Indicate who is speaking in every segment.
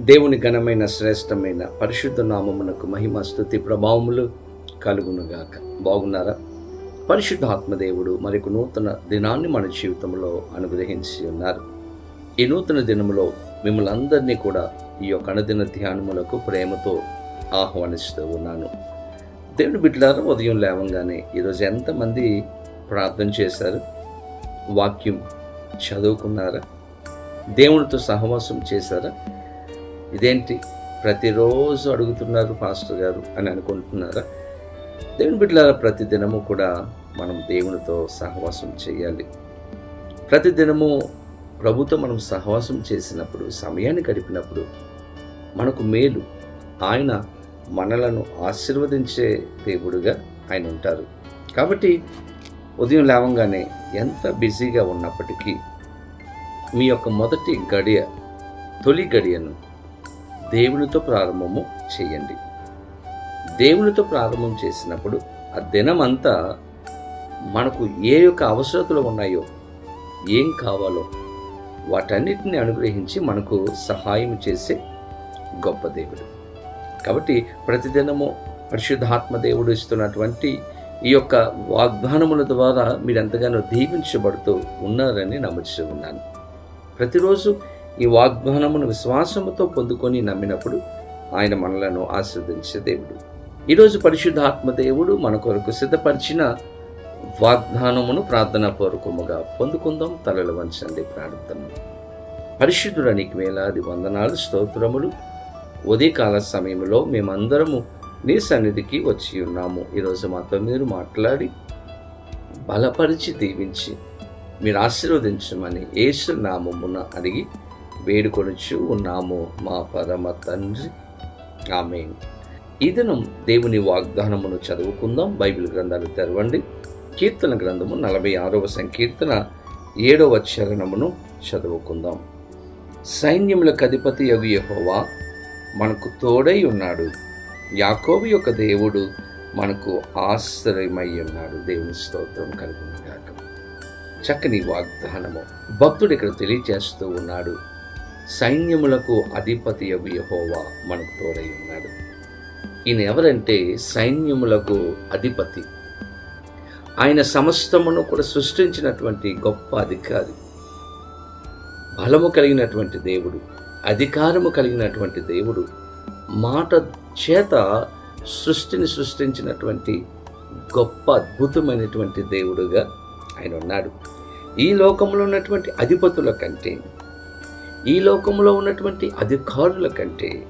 Speaker 1: దేవుని ఘనమైన శ్రేష్టమైన పరిశుద్ధ నామమునకు మహిమ స్థుతి ప్రభావములు కలుగునుగాక. బాగున్నారా? పరిశుద్ధ ఆత్మదేవుడు మరొక నూతన దినాన్ని మన జీవితంలో అనుగ్రహించి ఉన్నారు. ఈ నూతన దినములో మిమ్మల్ని అందరినీ కూడా ఈ యొక్క అనుదిన ధ్యానములకు ప్రేమతో ఆహ్వానిస్తూ ఉన్నాను. దేవుని బిడ్డలారా ఉదయం లేవంగానే ఈరోజు ఎంతమంది ప్రార్థన చేశారు? వాక్యం చదువుకున్నారా? దేవునితో సహవాసం చేశారా? ఇదేంటి? ప్రతిరోజు అడుగుతున్నారు పాస్టర్ గారు అని అనుకుంటున్నారా? దేవుని బిడ్డలారా ప్రతి దినము కూడా మనం దేవునితో సహవాసం చేయాలి. ప్రతి దినము ప్రభుతో మనం సహవాసం చేసినప్పుడు సమయాన్ని గడిపినప్పుడు మనకు మేలు. ఆయన మనలను ఆశీర్వదించే దేవుడుగా ఆయన ఉంటారు. కాబట్టి ఉదయం లేవంగానే ఎంత బిజీగా ఉన్నప్పటికీ మీ యొక్క మొదటి గడియ తొలి గడియను దేవునితో ప్రారంభము చేయండి. దేవునితో ప్రారంభం చేసినప్పుడు ఆ దినమంతా మనకు ఏ యొక్క అవసరతలు ఉన్నాయో ఏం కావాలో వాటన్నిటిని అనుగ్రహించి మనకు సహాయం చేసే గొప్ప దేవుడు. కాబట్టి ప్రతిదినము పరిశుద్ధాత్మ దేవుడు ఇస్తున్నటువంటి ఈ యొక్క వాగ్దానముల ద్వారా మీరు ఎంతగానో దీవించబడుతూ ఉన్నారని నమ్ముతూ ఉన్నాను. ప్రతిరోజు ఈ వాగ్దానమును విశ్వాసముతో పొందుకొని నమ్మినప్పుడు ఆయన మనలను ఆశీర్వదించే దేవుడు. ఈరోజు పరిశుద్ధాత్మ దేవుడు మన కొరకు సిద్ధపరిచిన వాగ్దానమును ప్రార్థనాపూర్వకముగా పొందుకుందాం. తలలు వంచండి ప్రార్థన పరిశుద్ధుడ నీకు వేలాది వందనాలు స్తోత్రములు. ఉదయకాల సమయంలో మేమందరము నీ సన్నిధికి వచ్చి ఉన్నాము. ఈరోజు మాతో మీరు మాట్లాడి బలపరిచి దీవించి మీరు ఆశీర్వదించమని ఏసు నామమున అడిగి వేడుకొనుచు ఉన్నాము మా పరమ తండ్రి. ఆమె ఈ దినం దేవుని వాగ్దానమును చదువుకుందాం. బైబిల్ గ్రంథాలు తెరవండి. కీర్తన గ్రంథము నలభై ఆరవ సంకీర్తన ఏడవ చరణమును చదువుకుందాం. సైన్యములకు అధిపతి అవి యహోవా మనకు తోడై ఉన్నాడు. యాకోబు యొక్క దేవుడు మనకు ఆశ్రయమై ఉన్నాడు. దేవుని స్తోత్రం కలుగునుగాక చక్కని వాగ్దానము. భక్తుడు ఇక్కడ తెలియజేస్తూ ఉన్నాడు. సైన్యములకు అధిపతి అవి యహోవా మనకు తోడై ఉన్నాడు. ఈయన ఎవరంటే సైన్యములకు అధిపతి. ఆయన సమస్తమును కూడా సృష్టించినటువంటి గొప్ప అధికారి. బలము కలిగినటువంటి దేవుడు అధికారము కలిగినటువంటి దేవుడు మాట చేత సృష్టిని సృష్టించినటువంటి గొప్ప అద్భుతమైనటువంటి దేవుడుగా ఆయన ఉన్నాడు. ఈ లోకంలో ఉన్నటువంటి అధిపతుల కంటే ఈ లోకంలో ఉన్నటువంటి అధికారుల కంటే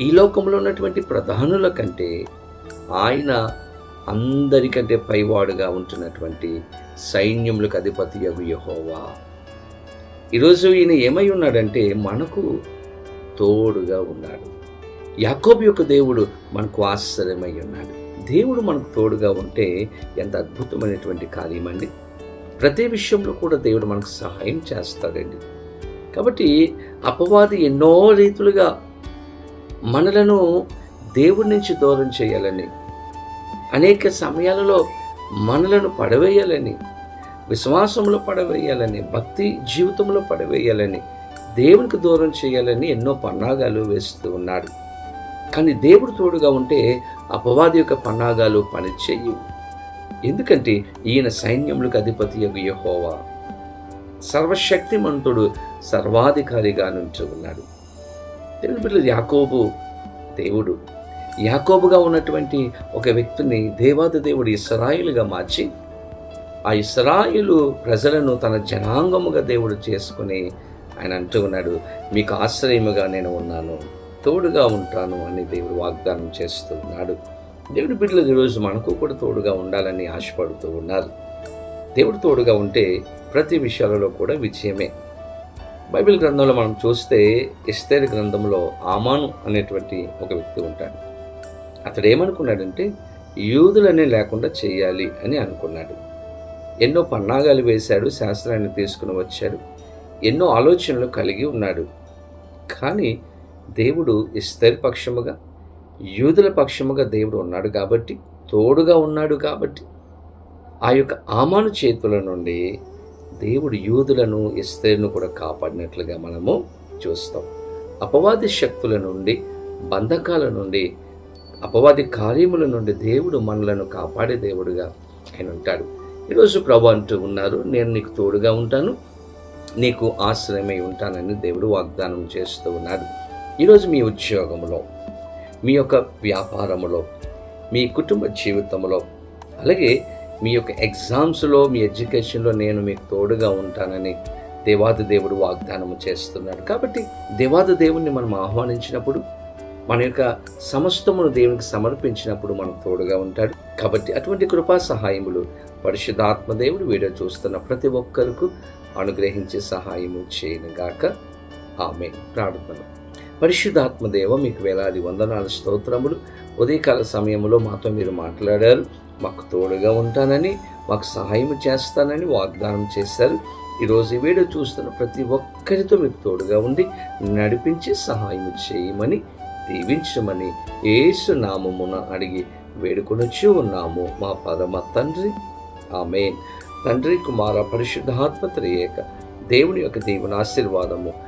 Speaker 1: ఈ లోకంలో ఉన్నటువంటి ప్రధానుల కంటే ఆయన అందరికంటే పైవాడుగా ఉంటున్నటువంటి సైన్యములకు అధిపతి అగు యహోవా. ఈరోజు ఈయన ఏమై ఉన్నాడంటే మనకు తోడుగా ఉన్నాడు. యాకోబు యొక్క దేవుడు మనకు ఆశ్చర్యమై ఉన్నాడు. దేవుడు మనకు తోడుగా ఉంటే ఎంత అద్భుతమైనటువంటి కార్యమండి. ప్రతి విషయంలో కూడా దేవుడు మనకు సహాయం చేస్తాడండి. కాబట్టి అపవాది ఎన్నో రీతులుగా మనలను దేవుడి నుంచి దూరం చేయాలని అనేక సమయాలలో మనలను పడవేయాలని విశ్వాసంలో పడవేయాలని భక్తి జీవితంలో పడవేయాలని దేవునికి దూరం చేయాలని ఎన్నో పన్నాగాలు వేస్తూ ఉన్నాడు. కానీ దేవుడు తోడుగా ఉంటే అపవాది యొక్క పన్నాగాలు పనిచేయవు. ఎందుకంటే ఈయన సైన్యములకు అధిపతి యొక్క యహోవా. సర్వశక్తిమంతుడు సర్వాధికారిగా నుంచి ఉన్నాడు. తెలుగు బిడ్డలు యాకోబు దేవుడు. యాకోబుగా ఉన్నటువంటి ఒక వ్యక్తిని దేవాది దేవుడు ఇస్రాయిలుగా మార్చి ఆ ఇస్రాయిలు ప్రజలను తన జనాంగముగా దేవుడు చేసుకుని ఆయన అంటూ ఉన్నాడు మీకు ఆశ్రయముగా నేను ఉన్నాను తోడుగా ఉంటాను అని దేవుడు వాగ్దానం చేస్తూ ఉన్నాడు. దేవుడి బిడ్డలు ఈరోజు మనకు కూడా తోడుగా ఉండాలని ఆశపడుతూ ఉన్నారు. దేవుడు తోడుగా ఉంటే ప్రతి విషయాలలో కూడా విజయమే. బైబిల్ గ్రంథంలో మనం చూస్తే ఇస్తేర్ గ్రంథంలో ఆమాను అనేటువంటి ఒక వ్యక్తి ఉంటాడు. అతడు ఏమనుకున్నాడంటే యూదులనే లేకుండా చేయాలి అని అనుకున్నాడు. ఎన్నో పన్నాగాలు వేశాడు శాస్త్రాన్ని తీసుకుని వచ్చాడు ఎన్నో ఆలోచనలు కలిగి ఉన్నాడు. కానీ దేవుడు ఇస్తేర్ పక్షముగా యూదుల పక్షముగా దేవుడు ఉన్నాడు కాబట్టి తోడుగా ఉన్నాడు కాబట్టి ఆ యొక్క ఆమాను చేతుల నుండి దేవుడు యూదులను ఎస్తేర్ను కూడా కాపాడినట్లుగా మనము చూస్తాం. అపవాది శక్తుల నుండి బంధకాల నుండి అపవాది కార్యముల నుండి దేవుడు మనలను కాపాడే దేవుడుగా ఆయన ఉంటాడు. ఈరోజు ప్రభు అంటూ ఉన్నారు నేను నీకు తోడుగా ఉంటాను నీకు ఆశ్రయమై ఉంటానని దేవుడు వాగ్దానం చేస్తూ ఉన్నాడు. ఈరోజు మీ ఉద్యోగంలో మీ యొక్క వ్యాపారములో మీ కుటుంబ జీవితంలో అలాగే మీ యొక్క ఎగ్జామ్స్లో మీ ఎడ్యుకేషన్లో నేను మీకు తోడుగా ఉంటానని దేవాది దేవుడు వాగ్దానం చేస్తున్నాడు. కాబట్టి దేవాది దేవుణ్ణి మనం ఆహ్వానించినప్పుడు మన యొక్క సమస్తమును దేవునికి సమర్పించినప్పుడు మనం తోడుగా ఉంటాడు. కాబట్టి అటువంటి కృపా సహాయములు పరిశుద్ధాత్మ దేవుడు వీడియో చూస్తున్న ప్రతి ఒక్కరికి అనుగ్రహించే సహాయము చేయనుగాక. ఆమె ప్రార్థన. పరిశుద్ధాత్మదేవ మీకు వేలాది వందనాలు స్తోత్రములు. ఉదయకాల సమయంలో మాతో మీరు మాట్లాడారు. మాకు తోడుగా ఉంటానని మాకు సహాయం చేస్తానని వాగ్దానం చేశారు. ఈరోజు ఈ వీడియో చూస్తున్న ప్రతి ఒక్కరితో మీకు తోడుగా ఉండి నడిపించి సహాయం చేయమని దీవించమని ఏసు నామమున అడిగి వేడుకొనొచ్చి ఉన్నాము. మా పరమ తండ్రి. ఆమె తండ్రి కుమార పరిశుద్ధాత్మ త్రియేక దేవుని యొక్క దేవుని ఆశీర్వాదము